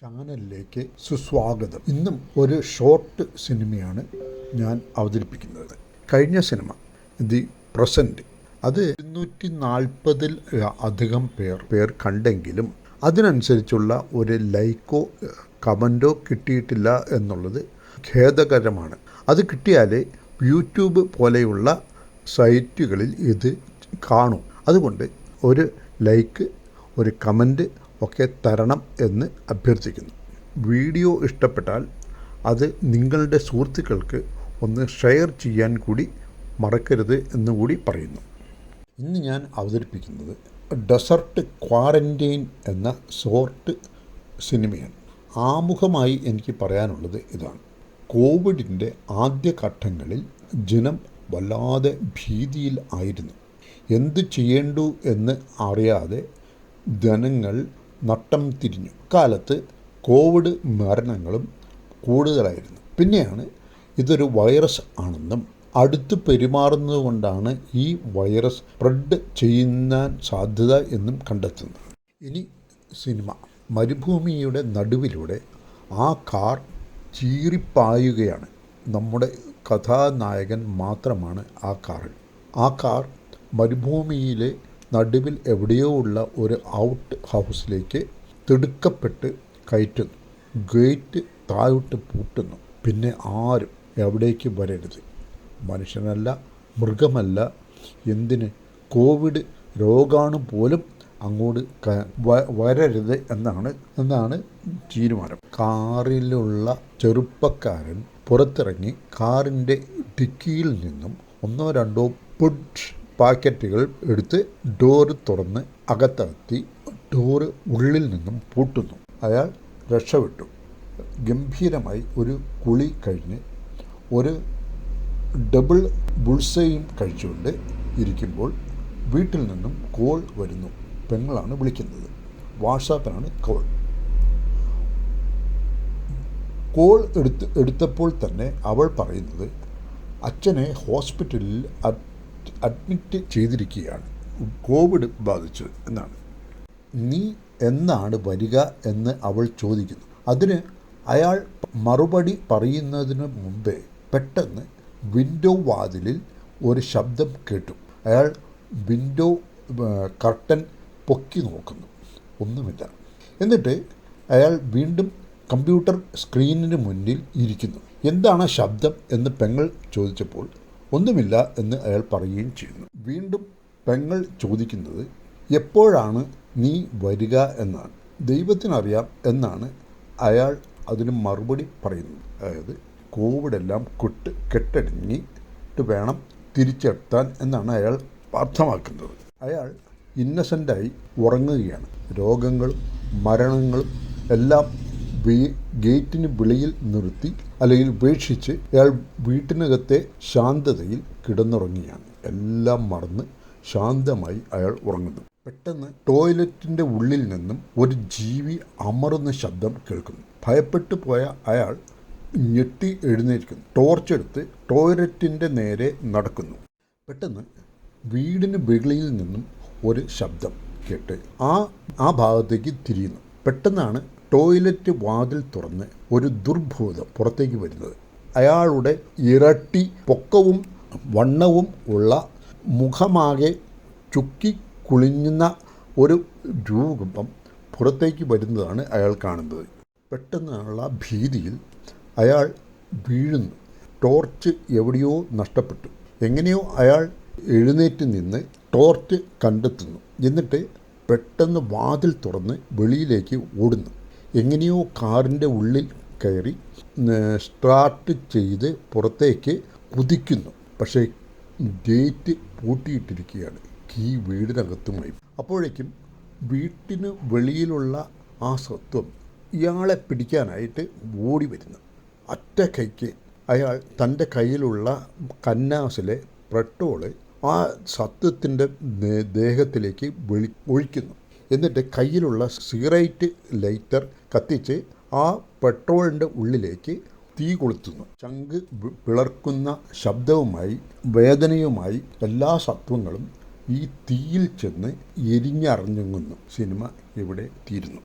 ചാനലിലേക്ക് സുസ്വാഗതം. ഇന്നും ഒരു ഷോർട്ട് സിനിമയാണ് ഞാൻ അവതരിപ്പിക്കുന്നത്. കഴിഞ്ഞ സിനിമ ദി പ്രസന്റ് അത് ഇരുന്നൂറ്റി നാൽപ്പതിൽ അധികം പേർ പേർ കണ്ടെങ്കിലും അതിനനുസരിച്ചുള്ള ഒരു ലൈക്കോ കമന്റോ കിട്ടിയിട്ടില്ല എന്നുള്ളത് ഖേദകരമാണ്. അത് കിട്ടിയാലേ യൂട്യൂബ് പോലെയുള്ള സൈറ്റുകളിൽ ഇത് കാണും. അതുകൊണ്ട് ഒരു ലൈക്ക് ഒരു കമന്റ് ഒക്കെ തരണം എന്ന് അഭ്യർത്ഥിക്കുന്നു. വീഡിയോ ഇഷ്ടപ്പെട്ടാൽ അത് നിങ്ങളുടെ സുഹൃത്തുക്കൾക്ക് ഒന്ന് ഷെയർ ചെയ്യാൻ കൂടി മറക്കരുത് എന്നുകൂടി പറയുന്നു. ഇന്ന് ഞാൻ അവതരിപ്പിക്കുന്നത് ഡെസർട്ട് ക്വാറന്റൈൻ എന്ന ഷോർട്ട് സിനിമയാണ്. ആമുഖമായി എനിക്ക് പറയാനുള്ളത് ഇതാണ്. കോവിഡിന്റെ ആദ്യഘട്ടങ്ങളിൽ ജനം വല്ലാതെ ഭീതിയിൽ ആയിരുന്നു. എന്ത് ചെയ്യേണ്ടു എന്ന് അറിയാതെ ജനങ്ങൾ നട്ടം തിരിഞ്ഞു. കാലത്ത് കോവിഡ് മരണങ്ങളും കൂടുതലായിരുന്നു. പിന്നെയാണ് ഇതൊരു വൈറസ് ആണെന്നും അടുത്ത് പെരുമാറുന്നത് കൊണ്ടാണ് ഈ വൈറസ് സ്പ്രെഡ് ചെയ്യുന്ന സാധ്യത എന്നും കണ്ടെത്തുന്നത്. ഇനി സിനിമ. മരുഭൂമിയുടെ നടുവിലൂടെ ആ കാർ ചീറിപ്പായുകയാണ്. നമ്മുടെ കഥാനായകൻ മാത്രമാണ് ആ കാറിൽ. ആ കാർ മരുഭൂമിയിലെ നടുവിൽ എവിടെയോ ഉള്ള ഒരു ഔട്ട് ഹൗസിലേക്ക് തിടുക്കപ്പെട്ട് കയറ്റുന്നു. ഗേറ്റ് താഴോട്ട് പൂട്ടുന്നു. പിന്നെ ആരും എവിടേക്ക് വരരുത്. മനുഷ്യനല്ല മൃഗമല്ല. എന്തിന്? കോവിഡ് രോഗാണു പോലും അങ്ങോട്ട് വരരുത് എന്നാണ് എന്നാണ് തീരുമാനം. കാറിലുള്ള ചെറുപ്പക്കാരൻ പുറത്തിറങ്ങി കാറിന്റെ ഡിക്കിയിൽ നിന്നും ഒന്നോ രണ്ടോ പുഡ് പാക്കറ്റുകൾ എടുത്ത് ഡോറ് തുറന്ന് അകത്തിറത്തി ഡോറ് ഉള്ളിൽ നിന്നും പൂട്ടുന്നു. അയാൾ രക്ഷപ്പെട്ടു. ഗംഭീരമായി ഒരു കുളി കഴിഞ്ഞ് ഒരു ഡബിൾ ബുൾസയും കഴിച്ചുകൊണ്ട് ഇരിക്കുമ്പോൾ വീട്ടിൽ നിന്നും കോൾ വരുന്നു. പെങ്ങളാണ് വിളിക്കുന്നത്. വാട്സാപ്പിലാണ് കോൾ. കോൾ എടുത്ത് എടുത്തപ്പോൾ തന്നെ അവൾ പറയുന്നത് അച്ഛനെ ഹോസ്പിറ്റലിൽ അഡ്മിറ്റ് ചെയ്തിരിക്കുകയാണ്. കോവിഡ് ബാധിച്ചു എന്നാണ്. നീ എന്നാണ് വരിക എന്ന് അവൾ ചോദിക്കുന്നു. അതിന് അയാൾ മറുപടി പറയുന്നതിന് മുമ്പേ പെട്ടെന്ന് വിൻഡോ വാതിലിൽ ഒരു ശബ്ദം കേട്ടു. അയാൾ വിൻഡോ കർട്ടൻ പൊക്കി നോക്കുന്നു. ഒന്നുമില്ല. എന്നിട്ട് അയാൾ വീണ്ടും കമ്പ്യൂട്ടർ സ്ക്രീനിന് മുന്നിൽ ഇരിക്കുന്നു. എന്താണ് ശബ്ദം എന്ന് പെങ്ങൾ ചോദിച്ചപ്പോൾ ഒന്നുമില്ല എന്ന് അയാൾ പറയുകയും ചെയ്യുന്നു. വീണ്ടും പെങ്ങൾ ചോദിക്കുന്നത് എപ്പോഴാണ് നീ വരിക എന്നാണ്? ദൈവത്തിനറിയാം എന്നാണ് അയാൾ അതിന് മറുപടി പറയുന്നത്. അതായത് കോവിഡെല്ലാം കൊട്ട് കെട്ടടിഞ്ഞി വേണം തിരിച്ചെത്താൻ എന്നാണ് അയാൾ അർത്ഥമാക്കുന്നത്. അയാൾ ഇന്നസെന്റായി ഉറങ്ങുകയാണ്. രോഗങ്ങളും മരണങ്ങളും എല്ലാം ഗേറ്റിന് വെളിയിൽ നിർത്തി അല്ലെങ്കിൽ ഉപേക്ഷിച്ച് അയാൾ വീട്ടിനകത്തെ ശാന്തതയിൽ കിടന്നുറങ്ങുകയാണ് എല്ലാം മറന്ന് ശാന്തമായി അയാൾ ഉറങ്ങുന്നു. പെട്ടെന്ന് ടോയ്ലറ്റിന്റെ ഉള്ളിൽ നിന്നും ഒരു ജീവി അമറുന്ന ശബ്ദം കേൾക്കുന്നു. ഭയപ്പെട്ടു പോയ അയാൾ ഞെട്ടി എഴുന്നേൽക്കുന്നു. ടോർച്ചെടുത്ത് ടോയ്ലറ്റിന്റെ നേരെ നടക്കുന്നു. പെട്ടെന്ന് വീടിന് വെളിയിൽ നിന്നും ഒരു ശബ്ദം കേട്ട് ആ ആ ഭാഗത്തേക്ക് തിരിയുന്നു. പെട്ടെന്നാണ് ടോയ്ലറ്റ് വാതിൽ തുറന്ന് ഒരു ദുർഭൂതം പുറത്തേക്ക് വരുന്നത്. അയാളുടെ ഇരട്ടി പൊക്കവും വണ്ണവും ഉള്ള മുഖമാകെ ചുക്കി കുളിഞ്ഞുന്ന ഒരു രൂപം പുറത്തേക്ക് വരുന്നതാണ് അയാൾ കാണുന്നത്. പെട്ടെന്നുള്ള ഭീതിയിൽ അയാൾ വീഴുന്നു. ടോർച്ച് എവിടെയോ നഷ്ടപ്പെട്ടു. എങ്ങനെയോ അയാൾ എഴുന്നേറ്റ് നിന്ന് ടോർച്ച് കണ്ടെത്തുന്നു. എന്നിട്ട് പെട്ടെന്ന് വാതിൽ തുറന്ന് വെളിയിലേക്ക് ഓടുന്നു. എങ്ങനെയോ കാറിന്റെ ഉള്ളിൽ കയറി സ്റ്റാർട്ട് ചെയ്ത് പുറത്തേക്ക് കുതിക്കുന്നു. പക്ഷേ ഗേറ്റ് പൂട്ടിയിട്ടിരിക്കുകയാണ്. കീ വീടിനകത്തുമായി. അപ്പോഴേക്കും വീട്ടിന് വെളിയിലുള്ള ആ സ്വത്വം ഇയാളെ പിടിക്കാനായിട്ട് ഓടി വരുന്നു. അറ്റ കൈക്ക് അയാൾ തന്റെ കയ്യിലുള്ള കന്നാസിലെ പെട്രോൾ ആ സത്വത്തിന്റെ ദേഹത്തിലേക്ക് വെളി ഒഴിക്കുന്നു. എന്നിട്ട് കയ്യിലുള്ള സിഗരറ്റ് ലൈറ്റർ കത്തിച്ച് ആ പെട്രോളിന്റെ ഉള്ളിലേക്ക് തീ കൊളുത്തുന്നു. ചങ്ക് പിളർക്കുന്ന ശബ്ദവുമായി വേദനയുമായി എല്ലാ സത്വങ്ങളും ഈ തീയിൽ ചെന്ന് എരിഞ്ഞറിഞ്ഞുങ്ങുന്നു. സിനിമ ഇവിടെ തീരുന്നു.